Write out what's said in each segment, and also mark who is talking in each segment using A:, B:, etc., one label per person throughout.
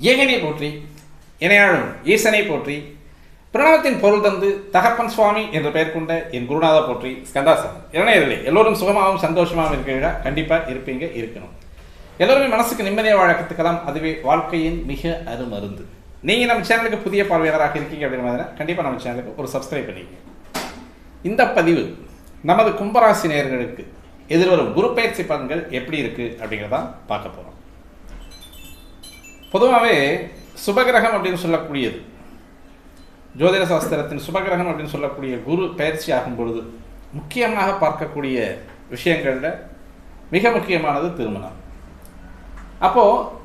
A: ஏகனை போற்றி இணையாளும் ஈசனை போற்றி பிரணவத்தின் பொருள் தந்து தகப்பன் சுவாமி என்ற பெயர் கொண்ட என் குருநாத போற்றி ஸ்கந்தாசன் இளைஞர்களே எல்லோரும் சுகமாகவும் சந்தோஷமாகவும் இருக்கிறீர்களா? கண்டிப்பாக இருப்பீங்க இருக்கணும். எல்லோருமே மனசுக்கு நிம்மதியாக வாழ கற்றுக்கலாம் அதுவே வாழ்க்கையின் மிக அருமருந்து. நீங்கள் நம்ம சேனலுக்கு புதிய பார்வையாளராக இருக்கீங்க அப்படின்ற மாதிரி கண்டிப்பாக நம்ம சேனலுக்கு ஒரு சப்ஸ்கிரைப் பண்ணிக்கங்க. இந்த பதிவு நமது கும்பராசி நேர்களுக்கு எதிர்வரும் குரு பயிற்சி பலன்கள் எப்படி இருக்குது அப்படிங்கிறதான் பார்க்க போகிறோம் பொதுவாகவே சுபகிரகம் அப்படின்னு சொல்லக்கூடியது. ஜோதிட சாஸ்திரத்தின் சுபகிரகம் அப்படின்னு சொல்லக்கூடிய குரு பயிற்சி ஆகும் பொழுது முக்கியமாக பார்க்கக்கூடிய விஷயங்களில் மிக முக்கியமானது திருமணம். அப்போது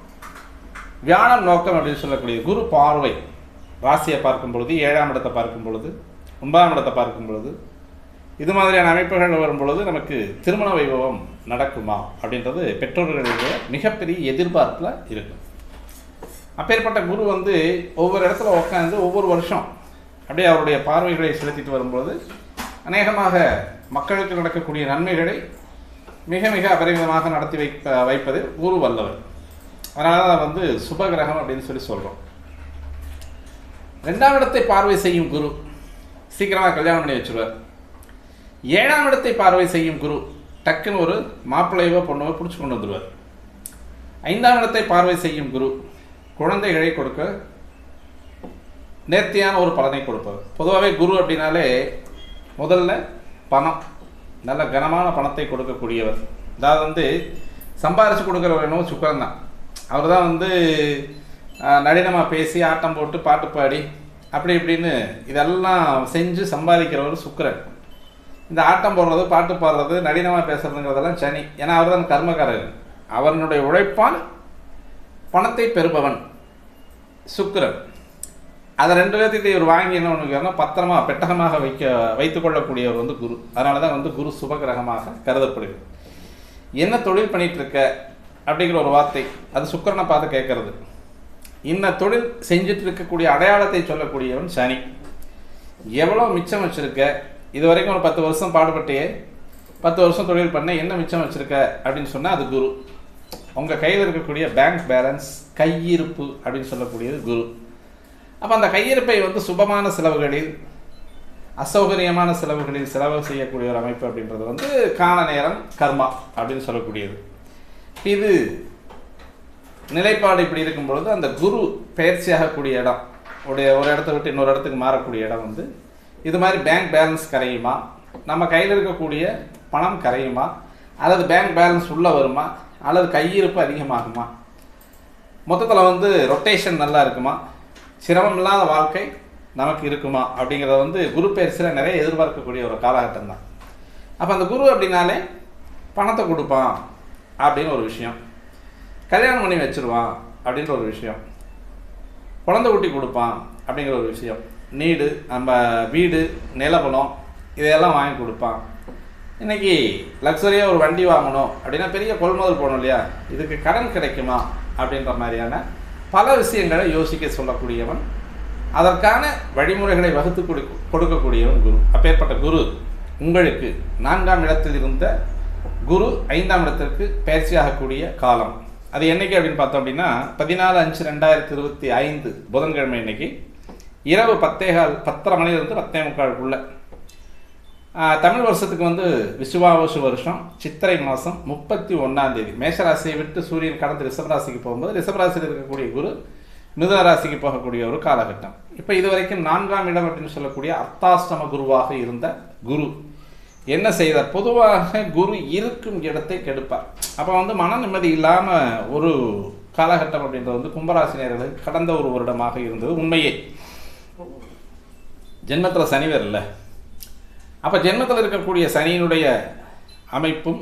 A: வியாழம் நோக்கம் அப்படின்னு சொல்லக்கூடிய குரு பார்வை. ராசியை பார்க்கும் பொழுது ஏழாம் இடத்தை பார்க்கும் பொழுது ஒன்பதாம் இடத்தை பார்க்கும் பொழுது இது மாதிரியான அமைப்புகள் வரும் பொழுது நமக்கு திருமண வைபவம் நடக்குமா அப்படின்றது பெற்றோர்களுடைய மிகப்பெரிய எதிர்பார்ப்பில் இருக்கும். அப்பேற்பட்ட குரு வந்து ஒவ்வொரு இடத்துல உட்காந்து ஒவ்வொரு வருஷம் அப்படியே அவருடைய பார்வைகளை செலுத்திட்டு வரும்போது அநேகமாக மக்களுக்கு நடக்கக்கூடிய நன்மைகளை மிக மிக அபரிமிதமாக நடத்தி வைப்ப வைப்பது குரு வல்லவர். அதனால தான் வந்து சுபகிரகம் அப்படின்னு சொல்லி சொல்கிறோம் ரெண்டாம் இடத்தை பார்வை செய்யும் குரு சீக்கிரமாக கல்யாணம் பண்ணி வச்சுருவார். ஏழாம் இடத்தை பார்வை செய்யும் குரு டக்குன்னு ஒரு மாப்பிள்ளையோ பொண்ணவோ பிடிச்சி கொண்டு வந்துடுவார் ஐந்தாம் இடத்தை பார்வை செய்யும் குரு குழந்தைகளை கொடுக்க நேர்த்தியான ஒரு பலனை கொடுப்பது. பொதுவாகவே குரு அப்படின்னாலே முதல்ல பணம். நல்ல கனமான பணத்தை கொடுக்கக்கூடியவர். அதாவது வந்து சம்பாரித்து கொடுக்குறவர் என்னவோ சுக்கரன் தான். அவர் தான் வந்து நடினமாக பேசி ஆட்டம் போட்டு பாட்டு பாடி அப்படி இப்படின்னு இதெல்லாம் செஞ்சு சம்பாதிக்கிறவர் சுக்கரன். இந்த ஆட்டம் போடுறது பாட்டு பாடுறது நடினமாக பேசுறதுங்கிறதெல்லாம் சனி. ஏன்னா அவர் தான் கர்மக்காரர். அவனுடைய உழைப்பால் பணத்தை பெறுபவன் சுக்கரன். அதை ரெண்டு பேர்த்தையும் இவர் வாங்கி என்ன பண்ணுவார்னா பத்திரமாக பெட்டகமாக வைக்க வைத்துக் கொள்ளக்கூடியவர் வந்து குரு. அதனால தான் வந்து குரு சுபகிரகமாக கருதப்படுகிறது. என்ன தொழில் பண்ணிட்டு இருக்க அப்படிங்கிற ஒரு வார்த்தை அது சுக்கிரனை பார்த்து கேட்கறது. இன்ன தொழில் செஞ்சுட்டு இருக்கக்கூடிய அடையாளத்தை சொல்லக்கூடியவன் சனி. எவ்வளோ மிச்சம் வச்சுருக்க இது வரைக்கும் ஒரு பத்து வருஷம் பாடுபட்டே பத்து வருஷம் தொழில் பண்ண என்ன மிச்சம் வச்சுருக்க அப்படின்னு சொன்னால் அது குரு. உங்கள் கையில் இருக்கக்கூடிய பேங்க் பேலன்ஸ் கையிருப்பு அப்படின்னு சொல்லக்கூடியது குரு. அப்போ அந்த கையிருப்பை வந்து சுபமான செலவுகளில் அசௌகரியமான செலவுகளில் செலவு செய்யக்கூடிய ஒரு அமைப்பு அப்படின்றது வந்து கால நேரம் கர்மா அப்படின்னு சொல்லக்கூடியது. இது நிலைப்பாடு இப்படி இருக்கும் பொழுது அந்த குரு பயிற்சியாகக்கூடிய இடம் உடைய ஒரு இடத்த விட்டு இன்னொரு இடத்துக்கு மாறக்கூடிய இடம் வந்து இது மாதிரி பேங்க் பேலன்ஸ் கரையுமா? நம்ம கையில் இருக்கக்கூடிய பணம் கரையுமா? அல்லது பேங்க் பேலன்ஸ் உள்ளே வருமா? அல்லது கையிருப்பு அதிகமாகுமா? மொத்தத்தில் வந்து ரொட்டேஷன் நல்லா இருக்குமா? சிரமம் இல்லாத வாழ்க்கை நமக்கு இருக்குமா? அப்படிங்கிறத வந்து குரு பயிற்சியில் நிறைய எதிர்பார்க்கக்கூடிய ஒரு காலகட்டம் தான். அப்போ அந்த குரு அப்படின்னாலே பணத்தை கொடுப்பான் அப்படின்னு ஒரு விஷயம். கல்யாணம் பண்ணி வச்சிருவான் அப்படின்ற ஒரு விஷயம். குழந்தை குட்டி கொடுப்பான் அப்படிங்கிற ஒரு விஷயம். நீடு நம்ம வீடு நிலபலம் இதையெல்லாம் வாங்கி கொடுப்பான். இன்றைக்கி லக்ஸரியாக ஒரு வண்டி வாங்கணும் அப்படின்னா பெரிய கொள்முதல் போகணும் இல்லையா? இதுக்கு கடன் கிடைக்குமா அப்படின்ற மாதிரியான பல விஷயங்களை யோசிக்க சொல்லக்கூடியவன் அதற்கான வழிமுறைகளை வகுத்து கொடு கொடுக்கக்கூடியவன் குரு. அப்பேற்பட்ட குரு உங்களுக்கு நான்காம் இடத்தில் இருந்த குரு ஐந்தாம் இடத்திற்கு பயிற்சியாகக்கூடிய காலம். அது என்னைக்கு அப்படின்னு பார்த்தோம் அப்படின்னா பதினாலு அஞ்சு ரெண்டாயிரத்தி இருபத்தி ஐந்து புதன்கிழமை இன்னைக்கு. இரவு பத்தேகால் பத்தரை மணிலிருந்து பத்தே முக்காலுக்குள்ள. தமிழ் வருஷத்துக்கு வந்து விசுவாவசு வருஷம் சித்திரை மாதம் முப்பத்தி ஒன்றாம் தேதி. மேஷராசியை விட்டு சூரியன் கடந்து ரிஷபராசிக்கு போகும்போது ரிஷபராசியில் இருக்கக்கூடிய குரு மிதுன ராசிக்கு போகக்கூடிய ஒரு காலகட்டம். இப்போ இது வரைக்கும் நான்காம் இடம் அப்படின்னு சொல்லக்கூடிய அர்த்தாஷ்டம குருவாக இருந்த குரு. என்ன செய்தார்? பொதுவாக குரு இருக்கும் இடத்தை கெடுப்பார். அப்போ வந்து மன நிம்மதி இல்லாமல் ஒரு காலகட்டம் அப்படின்றது வந்து கும்பராசினியர்களுக்கு கடந்த ஒரு வருடமாக இருந்தது உண்மையே. ஜென்மத்தில் சனி இல்லை. அப்போ ஜென்மத்தில் இருக்கக்கூடிய சனியினுடைய அமைப்பும்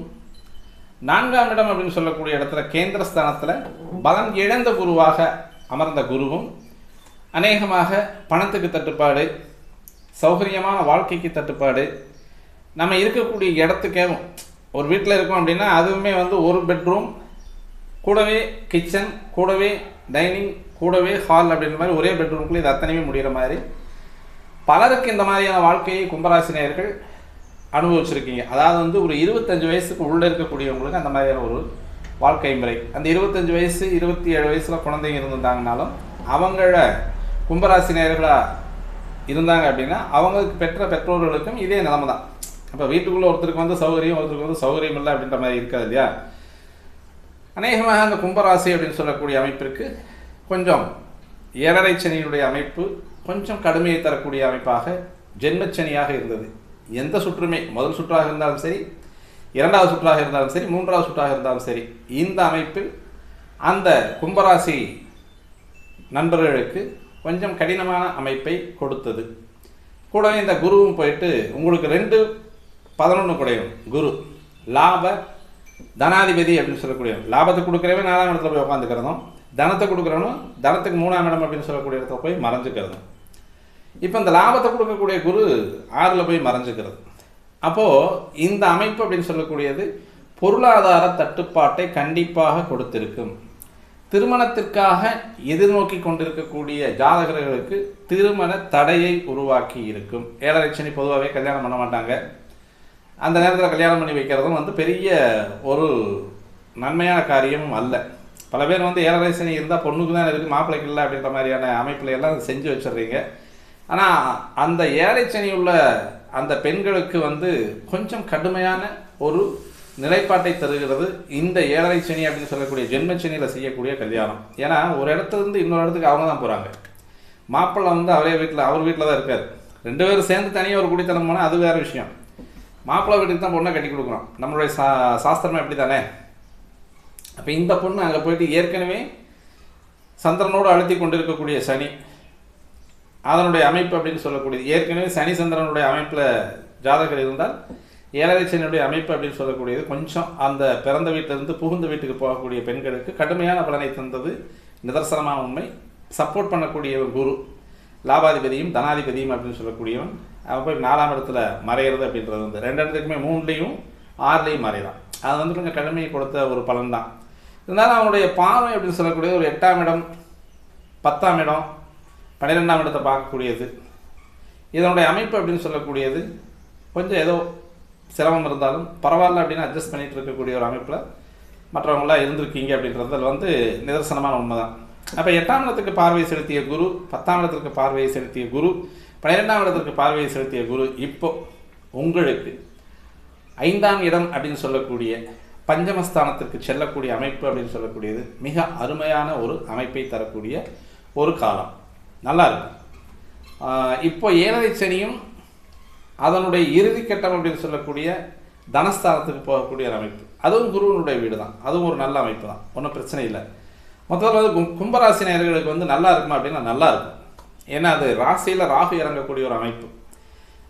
A: நான்காம் இடம் அப்படின்னு சொல்லக்கூடிய இடத்துல கேந்திரஸ்தானத்தில் பலன் இழந்த குருவாக அமர்ந்த குருவும் அநேகமாக பணத்துக்கு தட்டுப்பாடு சௌகரியமான வாழ்க்கைக்கு தட்டுப்பாடு நம்ம இருக்கக்கூடிய இடத்துக்கேவும் ஒரு வீட்டில் இருக்கோம் அப்படின்னா அதுவுமே வந்து ஒரு பெட்ரூம் கூடவே கிச்சன் கூடவே டைனிங் கூடவே ஹால் அப்படின்ற மாதிரி ஒரே பெட்ரூம்குள்ளே இது அத்தனையுமே முடிகிற மாதிரி பலருக்கு இந்த மாதிரியான வாழ்க்கையை கும்பராசினியர்கள் அனுபவிச்சிருக்கீங்க. அதாவது வந்து ஒரு இருபத்தஞ்சு வயசுக்கு உள்ளே இருக்கக்கூடியவங்களுக்கு அந்த மாதிரியான ஒரு வாழ்க்கை முறை. அந்த இருபத்தஞ்சு வயசு இருபத்தி ஏழு வயசில் குழந்தைங்க இருந்திருந்தாங்கனாலும் அவங்கள கும்பராசி நேர்களாக இருந்தாங்க அப்படின்னா அவங்களுக்கு பெற்ற பெற்றோர்களுக்கும் இதே நிலைமை தான். இப்போ வீட்டுக்குள்ளே ஒருத்தருக்கு வந்து சௌகரியம் ஒருத்தருக்கு வந்து சௌகரியம் இல்லை அப்படின்ற மாதிரி இருக்காது இல்லையா? அநேகமாக அந்த கும்பராசி அப்படின்னு சொல்லக்கூடிய அமைப்பிற்கு கொஞ்சம் ஏழரை சனியினுடைய அமைப்பு கொஞ்சம் கடுமையை தரக்கூடிய அமைப்பாக ஜென்மச்சனியாக இருந்தது. எந்த சுற்றுமே முதல் சுற்றாக இருந்தாலும் சரி இரண்டாவது சுற்றாக இருந்தாலும் சரி மூன்றாவது சுற்றாக இருந்தாலும் சரி இந்த அமைப்பில் அந்த கும்பராசி நண்பர்களுக்கு கொஞ்சம் கடினமான அமைப்பை கொடுத்தது. கூடவே இந்த குருவும் போயிட்டு உங்களுக்கு ரெண்டு பதினொன்று குடையும் குரு லாப தனாதிபதி அப்படின்னு சொல்லக்கூடிய லாபத்தை கொடுக்குறவன் நாலாம் இடத்துல போய் உட்காந்துக்கிறதும் தனத்தை கொடுக்குறவனும் தனத்துக்கு மூணாம் இடம் அப்படின்னு சொல்லக்கூடிய இடத்துல போய் மறைஞ்சுக்கிறதும். இப்போ இந்த லாபத்தை கொடுக்கக்கூடிய குரு ஆறில் போய் மறைஞ்சுக்கிறது. அப்போது இந்த அமைப்பு அப்படின்னு சொல்லக்கூடியது பொருளாதார தட்டுப்பாட்டை கண்டிப்பாக கொடுத்திருக்கும். திருமணத்திற்காக எதிர்நோக்கி கொண்டிருக்கக்கூடிய ஜாதகர்களுக்கு திருமண தடையை உருவாக்கி இருக்கும். ஏழரை சனி பொதுவாகவே கல்யாணம் பண்ண மாட்டாங்க. அந்த நேரத்தில் கல்யாணம் பண்ணி வைக்கிறதும் வந்து பெரிய ஒரு நன்மையான காரியமும் அல்ல. பல பேர் வந்து ஏழரை சனி இருந்தால் பொண்ணுக்கு தான் இருக்குது மாப்பிள்ளைக்கு இல்லை அப்படின்ற மாதிரியான அமைப்பில் எல்லாம் செஞ்சு வச்சிடுறீங்க. ஆனால் அந்த ஏழை சனி உள்ள அந்த பெண்களுக்கு வந்து கொஞ்சம் கடுமையான ஒரு நிலைப்பாட்டை தருகிறது இந்த ஏழரை சனி அப்படின்னு சொல்லக்கூடிய ஜென்மச்சனியில் செய்யக்கூடிய கல்யாணம். ஏன்னா ஒரு இடத்துல இருந்து இன்னொரு இடத்துக்கு அவங்க தான் போகிறாங்க மாப்பிள்ளை வந்து அவரே வீட்டில் அவர் வீட்டில் தான் இருக்கார். ரெண்டு பேரும் சேர்ந்து தனியாக ஒரு குடித்தனம் போனால் அது வேறு விஷயம். மாப்பிள்ளை வீட்டுக்கு தான் பொண்ணை கட்டி கொடுக்குறோம் நம்மளுடைய சா சாஸ்திரமே அப்படி தானே அப்போ இந்த பொண்ணு அங்கே போயிட்டு ஏற்கனவே சந்திரனோடு அழுத்தி கொண்டிருக்கக்கூடிய சனி. அதனுடைய அமைப்பு அப்படின்னு சொல்லக்கூடியது. ஏற்கனவே சனி சந்திரனுடைய அமைப்பில் ஜாதகர் இருந்தால் ஏழரை சனியுடைய அமைப்பு அப்படின்னு சொல்லக்கூடியது. கொஞ்சம் அந்த பிறந்த வீட்டிலிருந்து புகுந்த வீட்டுக்கு போகக்கூடிய பெண்களுக்கு கடுமையான பலனை தந்தது. நிதர்சனமாக உண்மை. சப்போர்ட் பண்ணக்கூடிய ஒரு குரு. லாபாதிபதியும் தனாதிபதியும் அப்படின்னு சொல்லக்கூடியவன். அவன் போய் நாலாம் இடத்துல மறையிறது அப்படின்றது வந்து ரெண்டு இடத்துக்குமே மூணுலேயும் ஆறுலேயும் மறையலாம் அது வந்து கொஞ்சம் கடுமையை கொடுத்த ஒரு பலன் தான் இருந்தாலும் அவனுடைய பார்வை அப்படின்னு சொல்லக்கூடிய ஒரு எட்டாம் இடம் பத்தாம் இடம் பன்னிரெண்டாம் இடத்தை பார்க்கக்கூடியது. இதனுடைய அமைப்பு அப்படின்னு சொல்லக்கூடியது கொஞ்சம் ஏதோ சிரமம் இருந்தாலும் பரவாயில்ல அப்படின்னு அட்ஜஸ்ட் பண்ணிகிட்டு இருக்கக்கூடிய ஒரு அமைப்பில் மற்றவங்களாம் இருந்திருக்கீங்க அப்படின்றதுல வந்து நிதர்சனமான உண்மை தான் அப்போ எட்டாம் இடத்துக்கு பார்வை செலுத்திய குரு பத்தாம் இடத்திற்கு பார்வையை செலுத்திய குரு பன்னிரெண்டாம் இடத்திற்கு பார்வையை செலுத்திய குரு இப்போ உங்களுக்கு ஐந்தாம் இடம் அப்படின்னு சொல்லக்கூடிய பஞ்சமஸ்தானத்திற்கு செல்லக்கூடிய அமைப்பு அப்படின்னு சொல்லக்கூடியது மிக அருமையான ஒரு அமைப்பை தரக்கூடிய ஒரு காலம். நல்லா இருக்கும் இப்போ ஏழரை சனியும் அதனுடைய இறுதிக்கட்டம் அப்படின்னு சொல்லக்கூடிய தனஸ்தானத்துக்கு போகக்கூடிய ஒரு அமைப்பு. அதுவும் குருவனுடைய வீடு தான் அதுவும் ஒரு நல்ல அமைப்பு தான் ஒன்றும் பிரச்சனை இல்லை. மொத்தத்தில் வந்து கும்- கும்பராசி நேர்களுக்கு வந்து நல்லா இருக்குமா அப்படின்னா நல்லா இருக்கும் ஏன்னா அது ராசியில் ராகு இறங்கக்கூடிய ஒரு அமைப்பு.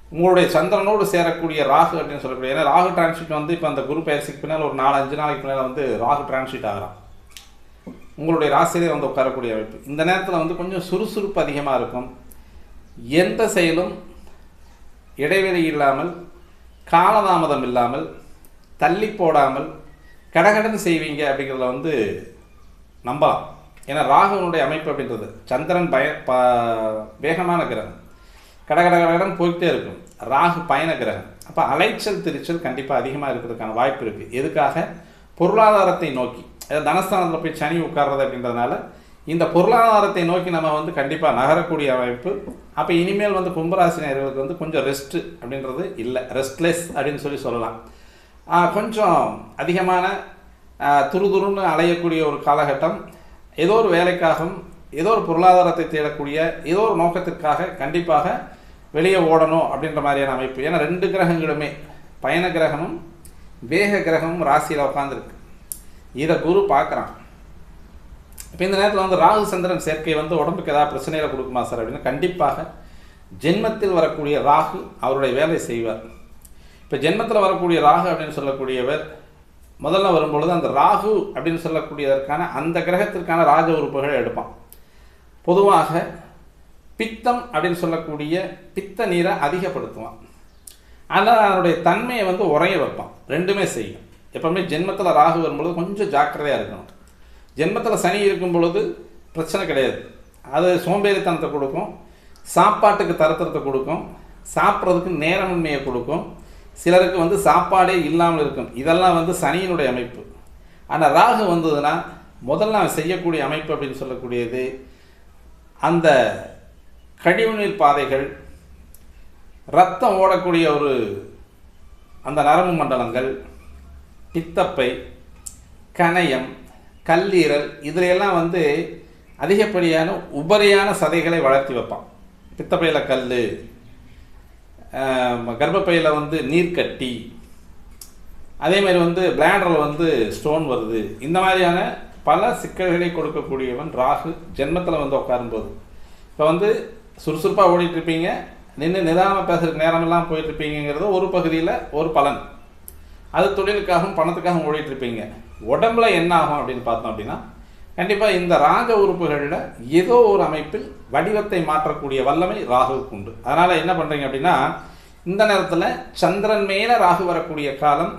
A: உங்களுடைய சந்திரனோடு சேரக்கூடிய ராகு அப்படின்னு சொல்லக்கூடிய ஏன்னா ராகு டிரான்சிட் வந்து இப்போ அந்த குரு பயிற்சிக்கு பின்னால் ஒரு நாலு அஞ்சு நாளைக்கு பின்னால் வந்து ராகு டிரான்சிட் ஆகிறான். உங்களுடைய ராசியிலே வந்து உட்காரக்கூடிய அமைப்பு. இந்த நேரத்தில் வந்து கொஞ்சம் சுறுசுறுப்பு அதிகமாக இருக்கும். எந்த செயலும் இடைவெளி இல்லாமல் காலதாமதம் இல்லாமல் தள்ளி போடாமல் கடகடன் செய்வீங்க அப்படிங்கிறத வந்து நம்பலாம். ஏன்னா ராகுவனுடைய அமைப்பு அப்படின்றது சந்திரன் பய ப வேகமான கிரகம். கடகட கடகடன் போய்கிட்டே இருக்கும். ராகு பயண கிரகம். அப்போ அலைச்சல் திரிச்சல் கண்டிப்பாக அதிகமாக இருக்கிறதுக்கான வாய்ப்பு இருக்குது எதுக்காக? பொருளாதாரத்தை நோக்கி. தனஸ்தானத்தில் போய் சனி உட்கார்றது அப்படின்றதுனால இந்த பொருளாதாரத்தை நோக்கி நம்ம வந்து கண்டிப்பாக நகரக்கூடிய அமைப்பு. அப்போ இனிமேல் வந்து கும்பராசினியர்களுக்கு வந்து கொஞ்சம் ரெஸ்ட்டு அப்படின்றது இல்லை. ரெஸ்ட்லெஸ் அப்படின்னு சொல்லி சொல்லலாம். கொஞ்சம் அதிகமான துருதுருன்னு அலையக்கூடிய ஒரு காலகட்டம். ஏதோ ஒரு வேலைக்காகவும் ஏதோ ஒரு பொருளாதாரத்தை தேடக்கூடிய ஏதோ ஒரு நோக்கத்திற்காக கண்டிப்பாக வெளியே ஓடணும் அப்படின்ற மாதிரியான அமைப்பு. ஏன்னா ரெண்டு கிரகங்களுமே பயண கிரகமும் வேக கிரகமும் ராசியில் உட்காந்துருக்கு இதை குரு பார்க்குறான். இப்போ இந்த நேரத்தில் வந்து ராகு சந்திரன் சேர்க்கை வந்து உடம்புக்கு ஏதாவது பிரச்சனைகளை கொடுக்குமா சார் அப்படின்னா கண்டிப்பாக ஜென்மத்தில் வரக்கூடிய ராகு அவருடைய வேலை செய்வார். இப்போ ஜென்மத்தில் வரக்கூடிய ராகு அப்படின்னு சொல்லக்கூடியவர் முதல்ல வரும்பொழுது அந்த ராகு அப்படின்னு சொல்லக்கூடியதற்கான அந்த கிரகத்திற்கான ராஜ உறுப்புகளை எடுப்பான். பொதுவாக பித்தம் அப்படின்னு சொல்லக்கூடிய பித்த நீரை அதிகப்படுத்துவான். ஆனால் அதனுடைய தன்மையை வந்து உறைய வைப்பான். ரெண்டுமே செய்யும். எப்பவுமே ஜென்மத்தில் ராகு வரும்பொழுது கொஞ்சம் ஜாக்கிரதையாக இருக்கணும். ஜென்மத்தில் சனி இருக்கும் பொழுது பிரச்சனை கிடையாது. அது சோம்பேறித்தனத்தை கொடுக்கும். சாப்பாட்டுக்கு தரத்திரத்தை கொடுக்கும். சாப்பிட்றதுக்கு நேரமின்மையை கொடுக்கும். சிலருக்கு வந்து சாப்பாடே இல்லாமல் இருக்கும். இதெல்லாம் வந்து சனியினுடைய அமைப்பு. ஆனால் ராகு வந்ததுன்னா முதல்ல அவன் செய்யக்கூடிய அமைப்பு அப்படின்னு சொல்லக்கூடியது அந்த கழிவுநீர் பாதைகள் ரத்தம் ஓடக்கூடிய ஒரு அந்த நரம்பு மண்டலங்கள் பித்தப்பை கணையம் கல்லீரல் இதிலெல்லாம் வந்து அதிகப்படியான உபரியான சதைகளை வளர்த்தி வைப்பான். பித்தப்பையில் கல் கர்ப்பப்பையில் வந்து நீர்க்கட்டி அதே மாதிரி வந்து பிளாடரில் வந்து ஸ்டோன் வருது. இந்த மாதிரியான பல சிக்கல்களை கொடுக்கக்கூடியவன் ராகு ஜென்மத்தில் வந்து உட்காரும்போது. இப்போ வந்து சுறுசுறுப்பாக ஓடிட்டுருப்பீங்க நின்று நிதானமாக பேசுறதுக்கு நேரமெல்லாம் போயிட்டுருப்பீங்கிறது ஒரு பகுதியில் ஒரு பலன். அது தொழிலுக்காகவும் பணத்துக்காகவும் ஓடிட்டுருப்பீங்க. உடம்புல என்ன ஆகும் அப்படின்னு பார்த்தோம் அப்படின்னா கண்டிப்பாக இந்த ராக உறுப்புகளில் ஏதோ ஒரு அமைப்பில் வடிவத்தை மாற்றக்கூடிய வல்லமை ராகுவுக்கு உண்டு. அதனால் என்ன பண்ணுறீங்க அப்படின்னா இந்த நேரத்தில் சந்திரன் மேலே ராகு வரக்கூடிய காலம்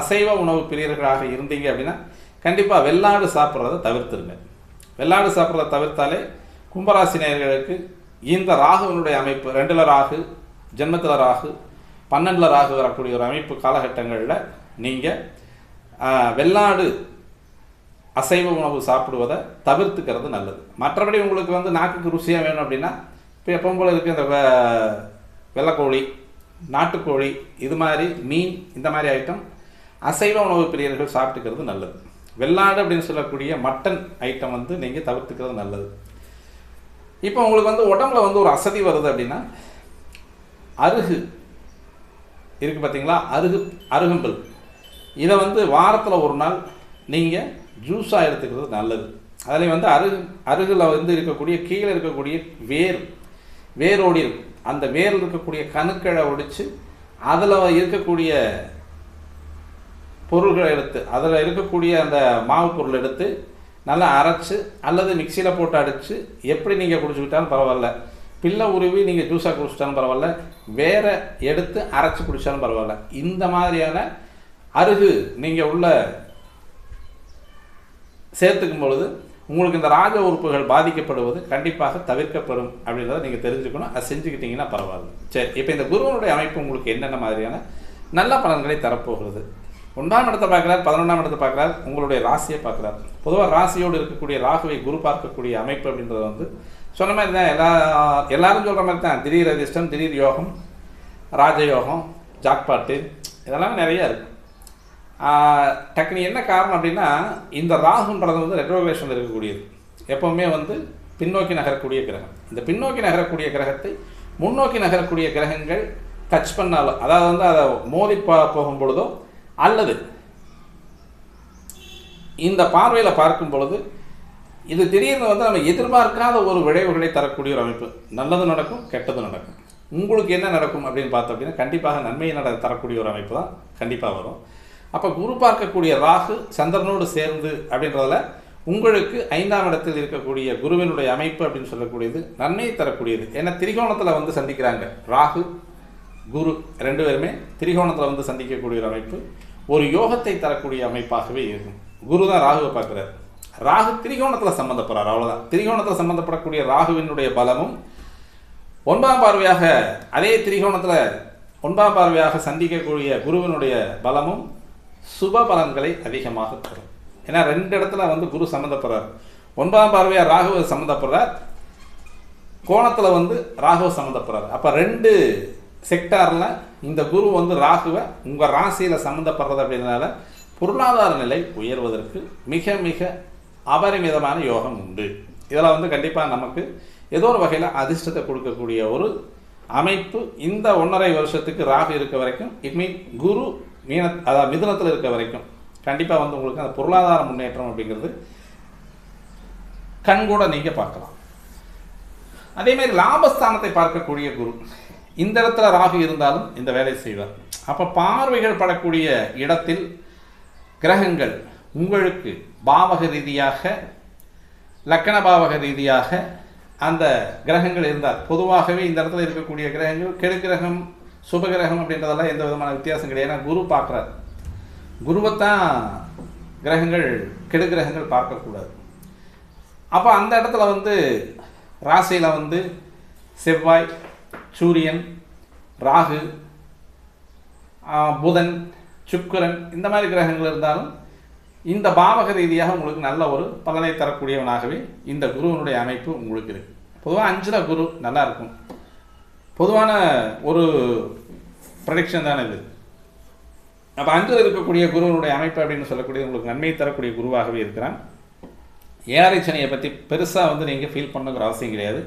A: அசைவ உணவு பிரியர்களாக இருந்தீங்க அப்படின்னா கண்டிப்பாக வெள்ளாடு சாப்பிட்றத தவிர்த்துருங்க. வெள்ளாடு சாப்பிட்றத தவிர்த்தாலே கும்பராசினியர்களுக்கு இந்த ராகுவினுடைய அமைப்பு ரெண்டில் ராகு ஜென்மத்தில் ராகு பன்னெண்டில் ராகு வரக்கூடிய ஒரு அமைப்பு காலகட்டங்களில் நீங்கள் வெள்ளாடு அசைவ உணவு சாப்பிடுவதை தவிர்த்துக்கிறது நல்லது. மற்றபடி உங்களுக்கு வந்து நாக்குக்கு ருசியாக வேணும் அப்படின்னா இப்போ எப்பவும் போல இருக்க இந்த வெ- வெள்ளைக்கோழி நாட்டுக்கோழி இது மாதிரி மீன் இந்த மாதிரி ஐட்டம் அசைவ உணவு பிரியர்கள் சாப்பிட்டுக்கிறது நல்லது. வெள்ளாடு அப்படின்னு சொல்லக்கூடிய மட்டன் ஐட்டம் வந்து நீங்கள் தவிர்த்துக்கிறது நல்லது. இப்போ உங்களுக்கு வந்து உடம்புல வந்து ஒரு அசதி வருது அப்படின்னா அருகு இருக்குது பார்த்தீங்களா அருகு அருகம்புல். இதை வந்து வாரத்தில் ஒரு நாள் நீங்கள் ஜூஸாக எடுத்துக்கிறது நல்லது. அதில் வந்து அருகு அருகில் வந்து இருக்கக்கூடிய கீழே இருக்கக்கூடிய வேர் வேரோடி இருக்கும். அந்த வேரில் இருக்கக்கூடிய கணுக்களை ஒடிச்சு அதில் இருக்கக்கூடிய பொருள்களை எடுத்து அதில் இருக்கக்கூடிய அந்த மாவு பொருள் எடுத்து நல்லா அரைச்சி அல்லது மிக்சியில் போட்டு அடித்து எப்படி நீங்கள் குடிச்சுக்கிட்டாலும் பரவாயில்ல. பிள்ளை உருவி நீங்கள் ஜூஸாக குடிச்சிட்டாலும் பரவாயில்ல. வேற எடுத்து அரைச்சி குடித்தாலும் பரவாயில்ல. இந்த மாதிரியான அருகு நீங்கள் உள்ள சேர்த்துக்கும் பொழுது உங்களுக்கு இந்த ராஜ உறுப்புகள் பாதிக்கப்படுவது கண்டிப்பாக தவிர்க்கப்படும் அப்படின்றத நீங்கள் தெரிஞ்சுக்கணும். அதை செஞ்சுக்கிட்டீங்கன்னா பரவாயில்ல. சரி இப்போ இந்த குருவனுடைய அமைப்பு உங்களுக்கு என்னென்ன மாதிரியான நல்ல பலன்களை தரப்போகிறது? ஒன்றாம் இடத்தை பார்க்குறார் பதினொன்றாம் இடத்தை பார்க்குறார் உங்களுடைய ராசியை பார்க்குறார். பொதுவாக ராசியோடு இருக்கக்கூடிய ராகுவை குரு பார்க்கக்கூடிய அமைப்பு அப்படின்றது வந்து சொன்ன மாதிரி தான் எல்லா எல்லாரும் சொல்கிற மாதிரி தான். திடீர் அதிர்ஷ்டம் திடீர் யோகம் ராஜயோகம் ஜாக்பாட்டு இதெல்லாம் நிறையா இருக்கும் டக்குனு என்ன காரணம் அப்படின்னா இந்த ராகுன்றது வந்து ரெட்ரோவேஷனில் இருக்கக்கூடியது. எப்போவுமே வந்து பின்னோக்கி நகரக்கூடிய கிரகம். இந்த பின்னோக்கி நகரக்கூடிய கிரகத்தை முன்னோக்கி நகரக்கூடிய கிரகங்கள் டச் பண்ணாலும் அதாவது வந்து அதை மோதி போகும் பொழுதோ அல்லது இந்த பார்வையில் பார்க்கும் பொழுது இது திடீர்னு வந்து நம்ம எதிர்பார்க்காத ஒரு விளைவுகளை தரக்கூடிய ஒரு அமைப்பு. நல்லது நடக்கும் கெட்டது நடக்கும். உங்களுக்கு என்ன நடக்கும் அப்படின்னு பார்த்தோம் அப்படின்னா கண்டிப்பாக நன்மையை நட தரக்கூடிய ஒரு அமைப்பு தான் கண்டிப்பாக வரும். அப்போ குரு பார்க்கக்கூடிய ராகு சந்திரனோடு சேர்ந்து அப்படின்றதில் உங்களுக்கு ஐந்தாம் இடத்தில் இருக்கக்கூடிய குருவினுடைய அமைப்பு அப்படின்னு சொல்லக்கூடியது நன்மையை தரக்கூடியது. ஏன்னா திரிகோணத்தில் வந்து சந்திக்கிறாங்க. ராகு குரு ரெண்டு பேருமே திரிகோணத்தில் வந்து சந்திக்கக்கூடிய ஒரு அமைப்பு. ஒரு யோகத்தை தரக்கூடிய அமைப்பாகவே இருக்கும். குரு தான் ராகுவை பார்க்குறாரு. ராகு திரிகோணத்தில் சம்மந்தப்படுறார் அவ்வளோதான் திரிகோணத்தில் சம்மந்தப்படக்கூடிய ராகுவினுடைய பலமும் ஒன்பதாம் பார்வையாக அதே திரிகோணத்தில் ஒன்பதாம் பார்வையாக சந்திக்கக்கூடிய குருவினுடைய பலமும் சுப பலன்களை அதிகமாக தரும். ஏன்னா ரெண்டு இடத்துல வந்து குரு சம்மந்தப்படுறார் ஒன்பதாம் பார்வையாக ராகுவை சம்மந்தப்படுறார் கோணத்தில் வந்து ராகு சம்மந்தப்படுறார் அப்போ ரெண்டு செக்டாரில் இந்த குரு வந்து ராகுவை உங்கள் ராசியில் சம்மந்தப்படுறது அப்படின்றனால பொருளாதார நிலை உயர்வதற்கு மிக மிக அபரிமிதமான யோகம் உண்டு. இதில் வந்து கண்டிப்பாக நமக்கு ஏதோ ஒரு வகையில் அதிர்ஷ்டத்தை கொடுக்கக்கூடிய ஒரு அமைப்பு இந்த ஒன்றரை வருஷத்துக்கு ராகு இருக்க வரைக்கும் இட் மீன் குரு மீன அதாவது மிதுனத்தில் இருக்க வரைக்கும் கண்டிப்பாக வந்து உங்களுக்கு அந்த பொருளாதார முன்னேற்றம் அப்படிங்கிறது கண்கூட நீங்கள் பார்க்கலாம். அதே மாதிரி லாபஸ்தானத்தை பார்க்கக்கூடிய குரு இந்த இடத்துல ராகு இருந்தாலும் இந்த வேலை செய்வார். அப்போ பார்வைகள் படக்கூடிய இடத்தில் கிரகங்கள் உங்களுக்கு பாவக ரீதியாக லக்கண பாவக ரீதியாக அந்த கிரகங்கள் இருந்தால் பொதுவாகவே இந்த இடத்துல இருக்கக்கூடிய கிரகங்கள் கெடு கிரகம் சுப கிரகம் அப்படின்றதெல்லாம் எந்த விதமான வித்தியாசம் கிடையாது. ஏன்னா குரு பார்க்குறார். குருவைத்தான் கிரகங்கள் கெடு கிரகங்கள் பார்க்கக்கூடாது. அப்போ அந்த இடத்துல வந்து ராசியில் வந்து செவ்வாய் சூரியன் ராகு புதன் சுக்கிரன் இந்த மாதிரி கிரகங்கள் இருந்தாலும் இந்த பாவக ரீதியாக உங்களுக்கு நல்ல ஒரு பலனை தரக்கூடியவனாகவே இந்த குருவினுடைய அமைப்பு உங்களுக்கு இருக்கு. பொதுவாக அஞ்சில் குரு நல்லா இருக்கும். பொதுவான ஒரு ப்ரடிக்ஷன் தானே இது. அப்போ அஞ்சில் இருக்கக்கூடிய குருவினுடைய அமைப்பு அப்படின்னு சொல்லக்கூடிய உங்களுக்கு நன்மை தரக்கூடிய குருவாகவே இருக்கிறான். ஏழரை சனியை பற்றி பெருசாக வந்து நீங்கள் ஃபீல் பண்ணுங்கிற அவசியம் கிடையாது.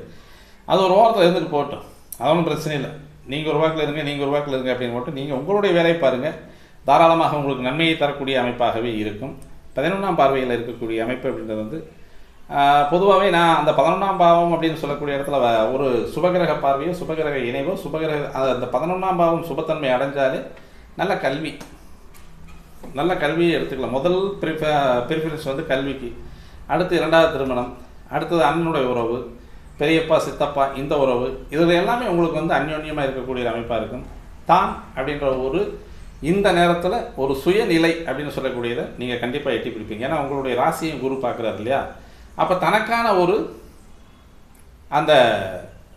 A: அது ஒரு ஓரத்தில் இருந்துட்டு போட்டோம் அது ஒன்றும் பிரச்சனை இல்லை. நீங்கள் ஒரு வாக்கில் இருங்க நீங்கள் ஒரு வாக்கில் இருங்க அப்படின்னு போட்டு நீங்கள் உங்களுடைய வேலையை பாருங்கள் தாராளமாக உங்களுக்கு நன்மையை தரக்கூடிய அமைப்பாகவே இருக்கும். பதினொன்றாம் பார்வையில் இருக்கக்கூடிய அமைப்பு அப்படின்றது வந்து பொதுவாகவே நான் அந்த பதினொன்றாம் பாவம் அப்படின்னு சொல்லக்கூடிய இடத்துல ஒரு சுபகிரக பார்வையோ சுபகிரக இணைவோ சுபகிரக அது- அந்த பதினொன்றாம் பாவம் சுபத்தன்மை அடைஞ்சாலே நல்ல கல்வி. நல்ல கல்வியை எடுத்துக்கலாம். முதல் ப்ரிஃபரன்ஸ் வந்து கல்விக்கு. அடுத்து இரண்டாவது திருமணம். அடுத்தது அண்ணனுடைய உறவு பெரியப்பா சித்தப்பா இந்த உறவு. இதில் எல்லாமே உங்களுக்கு வந்து அந்யோன்யமாக இருக்கக்கூடிய அமைப்பாக இருக்கும். தான் அப்படின்ற ஒரு இந்த நேரத்தில் ஒரு சுயநிலை அப்படின்னு சொல்லக்கூடியதை நீங்கள் கண்டிப்பாக எட்டி பிடிப்பீங்க. ஏன்னா உங்களுடைய ராசியும் குரு பார்க்குறாரு இல்லையா? அப்போ தனக்கான ஒரு அந்த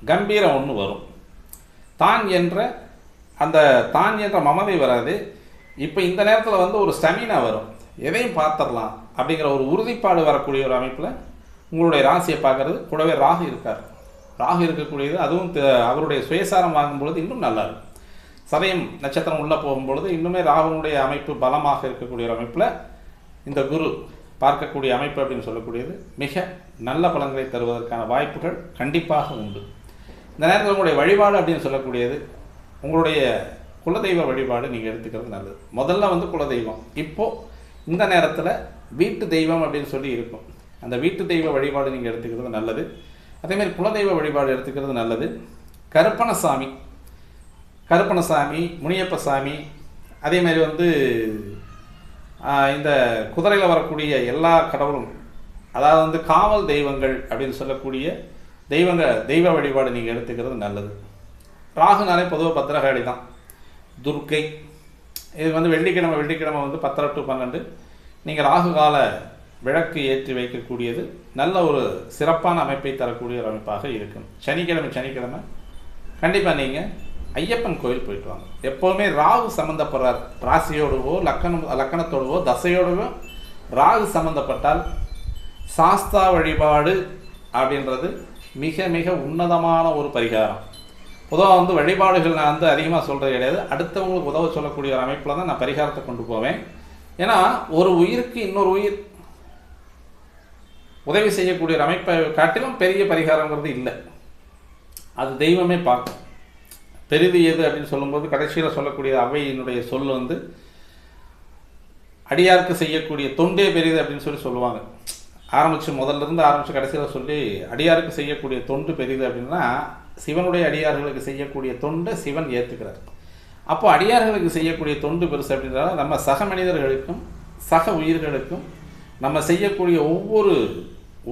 A: கம்பீரம் ஒன்று வரும். தான் என்ற அந்த தான் என்ற மமதை வராது. இப்போ இந்த நேரத்தில் வந்து ஒரு ஸ்டெமினா வரும். எதையும் பார்த்துடலாம் அப்படிங்கிற ஒரு உறுதிப்பாடு வரக்கூடிய ஒரு அமைப்பில் உங்களுடைய ராசியை பார்க்கறது. கூடவே ராகு இருக்கார். ராகு இருக்கக்கூடியது அதுவும் த- அவருடைய சுயசாரம் வாங்கும்பொழுது இன்னும் நல்லா இருக்கும். சதயம் நட்சத்திரம் உள்ளே போகும்பொழுது இன்னுமே ராகுனுடைய அமைப்பு பலமாக இருக்கக்கூடிய ஒரு அமைப்பில் இந்த குரு பார்க்கக்கூடிய அமைப்பு அப்படின்னு சொல்லக்கூடியது மிக நல்ல பலன்களை தருவதற்கான வாய்ப்புகள் கண்டிப்பாக உண்டு. இந்த நேரத்தில் உங்களுடைய வழிபாடு அப்படின்னு சொல்லக்கூடியது உங்களுடைய குலதெய்வ வழிபாடு நீங்கள் எடுத்துக்கிறது நல்லது. முதல்ல வந்து குலதெய்வம். இப்போது இந்த நேரத்தில் வீட்டு தெய்வம் அப்படின்னு சொல்லி இருக்கும். அந்த வீட்டு தெய்வ வழிபாடு நீங்கள் எடுத்துக்கிறது நல்லது. அதேமாதிரி குலதெய்வ வழிபாடு எடுத்துக்கிறது நல்லது. கருப்பணசாமி கருப்பணசாமி முனியப்ப சாமி அதே மாதிரி வந்து இந்த குதிரையில் வரக்கூடிய எல்லா கடவுளும் அதாவது வந்து காவல் தெய்வங்கள் அப்படின்னு சொல்லக்கூடிய தெய்வங்க தெய்வ வழிபாடு நீங்கள் எடுத்துக்கிறது நல்லது. ராகுனாலே பொதுவாக பத்திரகாளி தான். துர்க்கை இது வந்து வெள்ளிக்கிழமை வெள்ளிக்கிழமை வந்து பத்தரை டு பன்னெண்டு. நீங்கள் ராகு கால விளக்கு ஏற்றி வைக்கக்கூடியது நல்ல ஒரு சிறப்பான அமைப்பை தரக்கூடிய ஒரு அமைப்பாக இருக்கும். சனிக்கிழமை சனிக்கிழமை. கண்டிப்பாக நீங்கள் ஐயப்பன் கோயில் போயிட்டு வாங்க. எப்போவுமே ராகு சம்மந்தப்படுறார் ராசியோடவோ லக்கணம் லக்கணத்தோடவோ தசையோடவோ ராகு சம்மந்தப்பட்டால் சாஸ்தா வழிபாடு அப்படின்றது மிக மிக உன்னதமான ஒரு பரிகாரம். பொதுவாக வந்து வழிபாடுகள் நான் வந்து அதிகமாக சொல்கிறது கிடையாது. அடுத்தவங்களுக்கு உதவ சொல்லக்கூடிய ஒரு அமைப்பில் தான் நான் பரிகாரத்தை கொண்டு போவேன். ஏன்னா ஒரு உயிருக்கு இன்னொரு உயிர் உதவி செய்யக்கூடிய ஒரு அமைப்பை காட்டிலும் பெரிய பரிகாரங்கிறது இல்லை. அது தெய்வமே பார்க்கும். பெரிது எது அப்படின்னு சொல்லும்போது கடைசியில் சொல்லக்கூடிய அவையினுடைய சொல் வந்து அடியாருக்கு செய்யக்கூடிய தொண்டே பெரியது அப்படின்னு சொல்லி சொல்லுவாங்க. ஆரம்பித்து முதல்ல இருந்து ஆரம்பித்து கடைசியில் சொல்லி அடியாருக்கு செய்யக்கூடிய தொண்டு பெரியது அப்படின்னா சிவனுடைய அடியார்களுக்கு செய்யக்கூடிய தொண்டை சிவன் ஏற்றுக்கிறார் அப்போ அடியார்களுக்கு செய்யக்கூடிய தொண்டு பெருசு அப்படின்றத நம்ம சக மனிதர்களுக்கும் சக உயிர்களுக்கும் நம்ம செய்யக்கூடிய ஒவ்வொரு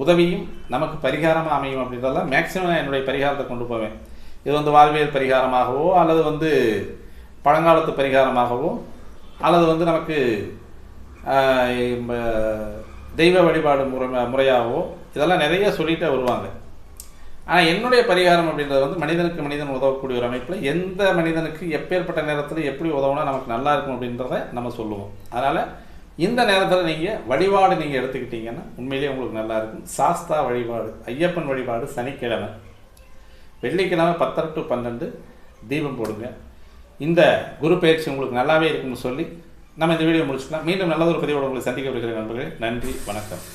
A: உதவியும் நமக்கு பரிகாரமாக அமையும் அப்படின்றதெல்லாம் மேக்சிமம் நான் என்னுடைய பரிகாரத்தை கொண்டு போவேன். இது வந்து வாழ்வியல் பரிகாரமாகவோ அல்லது வந்து பழங்காலத்து பரிகாரமாகவோ அல்லது வந்து நமக்கு தெய்வ வழிபாடு முறை முறையாகவோ இதெல்லாம் நிறைய சொல்லிகிட்டே வருவாங்க. ஆனால் என்னுடைய பரிகாரம் அப்படின்றது வந்து மனிதனுக்கு மனிதன் உதவக்கூடிய ஒரு அமைப்பில் எந்த மனிதனுக்கு எப்பேற்பட்ட நேரத்தில் எப்படி உதவுனா நமக்கு நல்லா இருக்கும் அப்படின்றத நம்ம சொல்லுவோம். அதனால் இந்த நேரத்தில் நீங்கள் வழிபாடு நீங்கள் எடுத்துக்கிட்டீங்கன்னா உண்மையிலேயே உங்களுக்கு நல்லா இருக்கும். சாஸ்தா வழிபாடு ஐயப்பன் வழிபாடு சனிக்கிழமை. வெள்ளிக்கிழமை பத்தரை டு பன்னெண்டு தீபம் போடுங்க. இந்த குரு பயிற்சி உங்களுக்கு நல்லாவே இருக்கும்னு சொல்லி நம்ம இந்த வீடியோ முடிச்சுக்கலாம். மீண்டும் நல்லதொரு பதிவோடு உங்களை சந்திக்க விடுகிறேன் நண்பர்களே. நன்றி வணக்கம்.